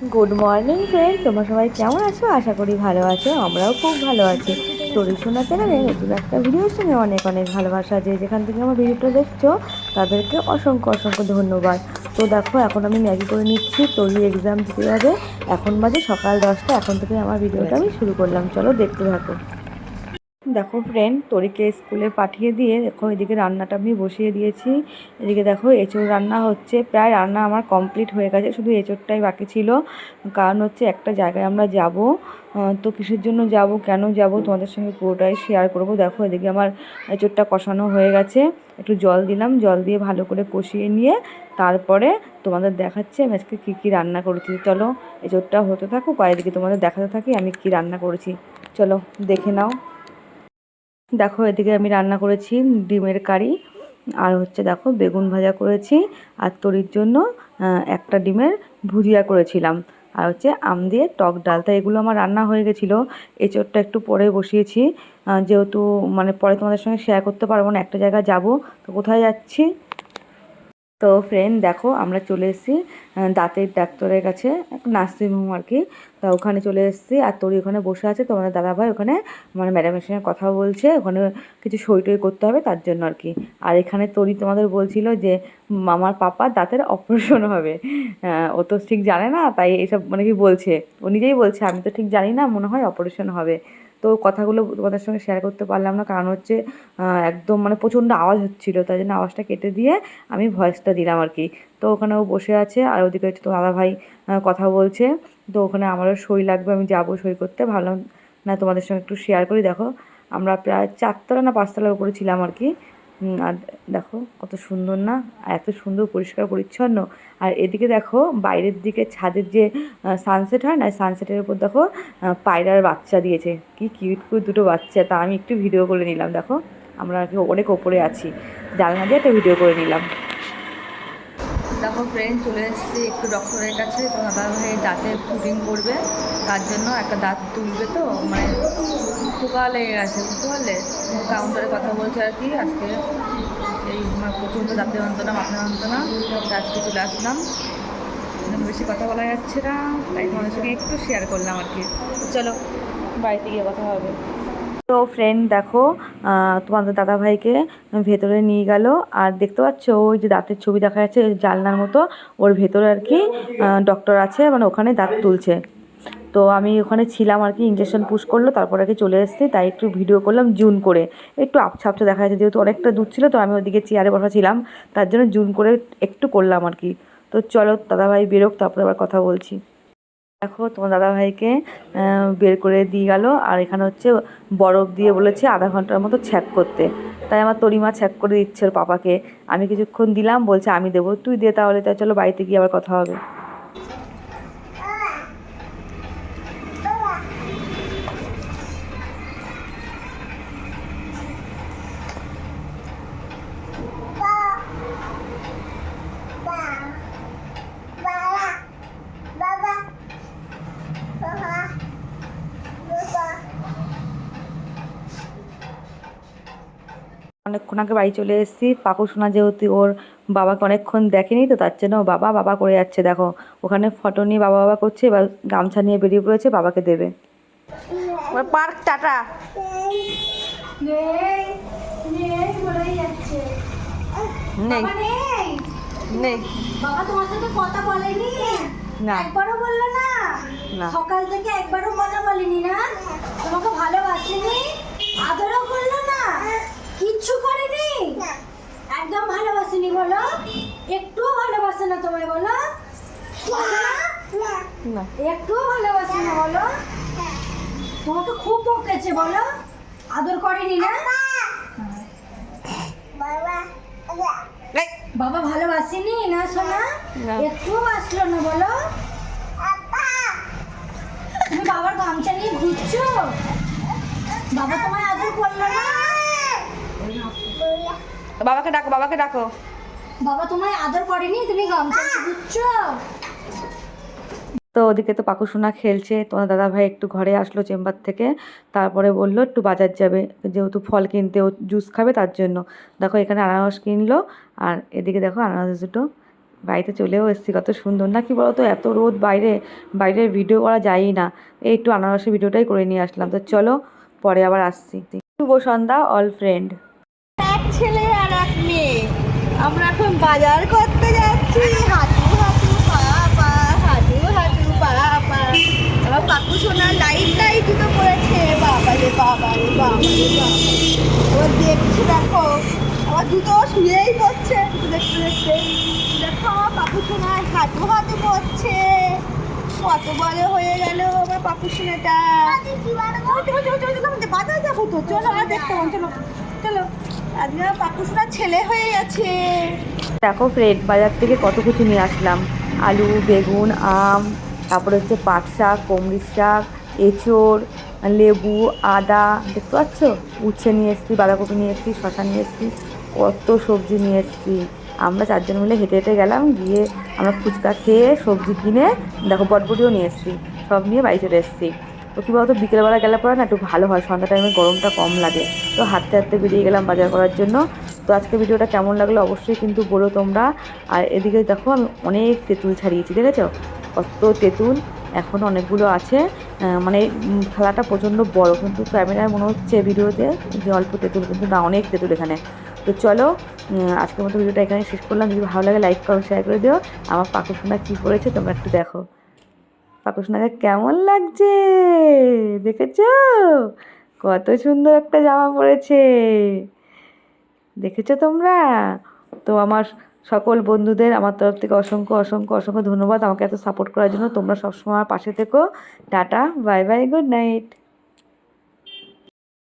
Good morning friend তোমরা সবাই কেমন আছো? আশা করি ভালো আছো। আমরাও খুব ভালো আছি। তোরি শোনা চ্যানেলে নতুন একটা ভিডিওর সঙ্গে অনেক অনেক ভালোবাসা যে যেখান থেকে আমার ভিডিওটা দেখছ, তাদেরকে অসংখ্য অসংখ্য ধন্যবাদ। তো দেখো, এখন আমি ম্যাগি করে নিচ্ছি। তোরি এক্সাম দিতে হবে এখন বাজে সকাল দশটা। এখন থেকে আমার ভিডিওটা আমি শুরু করলাম। চলো দেখতে থাকো। দেখো ফ্রেন্ড তরিকে স্কুলে পাঠিয়ে দিয়ে দেখো এদিকে রান্নাটা আমি বসিয়ে দিয়েছি। এদিকে দেখো এঁচোড় রান্না হচ্ছে, প্রায় রান্না আমার কমপ্লিট হয়ে গেছে, শুধু এঁচোড়টাই বাকি ছিল। কারণ হচ্ছে একটা জায়গায় আমরা যাব তো কিসের জন্য যাব, কেন যাব তোমাদের সঙ্গে পুরোটাই শেয়ার করব। দেখো এদিকে আমার এঁচোড়টা কষানো হয়ে গেছে, একটু জল দিলাম, জল দিয়ে ভালো করে কষিয়ে নিয়ে তারপরে তোমাদের দেখাচ্ছে আমি আজকে কী কী রান্না করেছি। চলো এঁচোড়টা হতে থাকুক, আর এদিকে তোমাদের দেখাতে থাকি আমি কী রান্না করেছি। চলো দেখে নাও। দেখো, এদিকে আমি রান্না করেছি ডিমের কারি আর হচ্ছে দেখো, বেগুন ভাজা করেছি আর তরির জন্য একটা ডিমের ভুজিয়া করেছিলাম। আর হচ্ছে আম দিয়ে টক ডাল। তাই এগুলো আমার রান্না হয়ে গেছিল। এচোরটা একটু পরে বসিয়েছি। যেহেতু মানে পরে তোমাদের সঙ্গে শেয়ার করতে পারব না, একটা জায়গায় যাব, তো কোথায় যাচ্ছি? তো ফ্রেন্ড দেখো আমরা চলে এসেছি দাঁতের ডাক্তারের কাছে নার্সিং হোম আর কি। তা ওখানে চলে এসেছি, আর তোরই ওখানে বসে আছে তোমাদের দাদাভাই, ওখানে মানে ম্যাডামের সঙ্গে কথা বলছে, ওখানে কিছু সই টই করতে হবে তার জন্য আর কি। আর এখানে তোরই তোমাদের বলছিল যে, মামার পাপার দাঁতের অপারেশন হবে। ও তো ঠিক জানে না, তাই এসব মানে কি বলছে? ও নিজেই বলছে, আমি তো ঠিক জানি না, মনে হয় অপারেশন হবে। তো কথাগুলো তোমাদের সঙ্গে শেয়ার করতে পারলাম না। কারণ হচ্ছে একদম মানে প্রচণ্ড আওয়াজ হচ্ছিল, তাই জন্য আওয়াজটা কেটে দিয়ে আমি ভয়েসটা দিলাম আর কি। তো ওখানে ও বসে আছে, আর ওদিকে হচ্ছে তো দাদা ভাই কথা বলছে। তো ওখানে আমারও সই লাগবে, আমি যাব সই করতে। ভালো না তোমাদের সঙ্গে একটু শেয়ার করি, দেখো। আমরা প্রায় চারতলা না পাঁচতলার উপরে ছিলাম আর কি। আর দেখো কত সুন্দর না? আর এত সুন্দর, পরিষ্কার, পরিচ্ছন্ন। আর এদিকে দেখো, বাইরের দিকে ছাদের যে সানসেট হয় না সানসেটের উপর দেখো পায়রার বাচ্চা দিয়েছে। কি কিউট কিউট দুটো বাচ্চা। তা আমি একটু ভিডিও করে নিলাম, দেখো। আমরা অনেক ওপরে আছি। জানলা দিয়ে একটা ভিডিও করে নিলাম। দেখো ফ্রেন্ড চলে এসেছি, একটু ডক্টরের কাছে, তো দাদা ভাই দাঁতে ফুটিং করবে, তার জন্য একটা দাঁত তুলবে তো মানে পোকা লেগে গেছে, বুঝতে পারলে? কাউন্টারে কথা বলছে আর কি, আজকে এই আমার প্রচণ্ড দাঁতে যন্ত্রণা মাথা যন্ত্রণা আজকে চলে আসলাম। বেশি কথা বলা যাচ্ছে না, তাই তোমাদের সঙ্গে একটু শেয়ার করলাম আর কি। চলো, বাড়িতে গিয়ে কথা হবে। তো ফ্রেন্ড দেখো তোমাদের দাদাভাইকে ভেতরে নিয়ে গেল। আর দেখতে পাচ্ছ, ওই যে দাঁতের ছবি দেখা যাচ্ছে জানলার মতো, ওর ভেতরে আর কি ডক্টর আছে মানে ওখানে দাঁত তুলছে। তো আমি ওখানে ছিলাম আর কি ইঞ্জেকশন পুশ করল, তারপর আর কি চলে এসেছি, তাই একটু ভিডিও করলাম জুন করে। একটু আপছা আপছা দেখা যাচ্ছে, যেহেতু অনেকটা দূর ছিল, তো আমি ওদিকে চেয়ারে বসা ছিলাম, তার জন্য জুন করে একটু করলাম আর কি। তো চলো, দাদাভাই বেরোক, তারপরে আবার কথা বলছি। দেখো তোমার দাদাভাইকে ভাইকে বের করে দিয়ে গেল। আর এখানে হচ্ছে বরফ দিয়ে বলেছে আধা ঘণ্টার মতো ছ্যাক করতে। তাই আমার তরিমা ছ্যাক করে দিচ্ছে ওর পাপাকে। আমি কিছুক্ষণ দিলাম, বলছে আমি দেবো, তুই দে তাহলে। তাই চলো বাড়িতে গিয়ে আবার কথা হবে। আগে বাড়ি চলে এসেছি। পাকু শোনা যেহেতু ওর বাবাকে অনেকক্ষণ দেখেনি তো তার জন্য ও বাবা বাবা করে যাচ্ছে দেখো। ওখানে ফটো নিয়ে বাবা বাবা করছে এবার গামছা নিয়ে বেরিয়ে পড়েছে বাবাকে দেবে। Park tata. নেই নেই বলেই যাচ্ছে। নেই। বাবা নেই। নেই। বাবা তোমার সাথে কথা বলেনি? না। একবারও বলল না? না। সকাল থেকে একবারও কথা বলেনি না? তোমাকে ভালোবাসেনি আদরও করল না কিচ্ছু করেনি একদম ভালোবাসেনি বলো একটুও ভালোবাসে না তোমায় বলো? না? একটুও ভালোবাসে না বলো? তোমাকে খুব বকেছে বলো? আদর করেনি না? বাবা ভালোবাসেনি না সোনা? একটু বাসলো না বলো? তুমি বাবার গামছা নিয়ে ঘুরছো? বাবা তোমায় আদর করল না? বাবাকে ডাকো বাবাকে ডাকো। বাবা তোমায় আদর করেনি? তুমি গামছা ঘুরছো তো ওদিকে তো পাকুসোনা খেলছে। তোমার দাদা ভাই একটু ঘরে আসলো চেম্বার থেকে। তারপরে বলল একটু বাজার যাবে। যেহেতু ফল কিনতে ও জুস খাবে তার জন্য। দেখো এখানে আনারস কিনলো। আর এদিকে দেখো আনারস দুটো বাড়িতে চলেও এসেছি। কত সুন্দর। না কি বলতো এত রোদ বাইরে বাইরের ভিডিও করা যায়ই না। এই একটু আনারসের ভিডিওটাই করে নিয়ে আসলাম। তো চলো পরে আবার আসছি। শুভ সন্ধ্যা অল ফ্রেন্ড ছেলে আমরা এখন বাজার করতে যাচ্ছি হাঁটু হাঁটু পা পা হাঁটু হাঁটু পা পা আমার কাকু সোনার লাইট লাইট তো পড়েছে বাবা রে বাবা রে বাবা রে বাবা দেখছি দেখো আমার দুটো শুয়েই পড়ছে দেখতে দেখতে দেখো আমার সোনার হাঁটু হাঁটু পড়ছে কত বড় হয়ে গেল আমার পাপু সোনাটা বাজার যাব তো চলো আর দেখতে চলো চলো ছেলে হয়ে গেছে। দেখো ফ্রেড বাজার থেকে কত কিছু নিয়ে আসলাম। আলু, বেগুন, আম, তারপরে হচ্ছে পাট শাক কুমড়ির শাক, এঁচড়, লেবু, আদা, দেখতে পাচ্ছ? উচ্ছে নিয়ে এসেছি, বাঁধাকপি নিয়ে এসেছি শশা নিয়ে এসেছি, কত সবজি নিয়ে এসেছি। আমরা চারজন মিলে হেঁটে হেঁটে গেলাম, গিয়ে আমরা ফুচকা খেয়ে সবজি কিনে, দেখো বটবটিও নিয়ে এসেছি, সব নিয়ে বাড়ি চলে এসেছি। তো কী বলতো, বিকেলবেলা গেলে পরে না একটু ভালো হয়, সন্ধ্যা টাইমে গরমটা কম লাগে। তো হাঁটতে হাঁটতে বেরিয়ে গেলাম বাজার করার জন্য। তো আজকে ভিডিওটা কেমন লাগল অবশ্যই কিন্তু বলো তোমরা। আর এদিকে দেখো, আমি অনেক তেঁতুল ছাড়িয়েছি, দেখেছ? কত তেঁতুল এখন অনেকগুলো আছে। মানে খেলাটা প্রচণ্ড বড়, কিন্তু ক্যামেরায় মনে হচ্ছে ভিডিওতে যে অল্প তেঁতুল, কিন্তু না, অনেক তেঁতুল এখানে। তো চলো আজকের মতো ভিডিওটা এখানে শেষ করলাম। যদি ভালো লাগে লাইক করো শেয়ার করে দিও। আমার পাকুসোনা কী করেছে তোমরা একটু দেখো। পাকুসোনাকে কেমন লাগছে? দেখেছ? কত সুন্দর একটা জামা পরেছে দেখেছ তোমরা? তো আমার সকল বন্ধুদের, আমার তরফ থেকে অসংখ্য অসংখ্য অসংখ্য ধন্যবাদ আমাকে এত সাপোর্ট করার জন্য। তোমরা সবসময় পাশে থেকো। Tata bye bye good night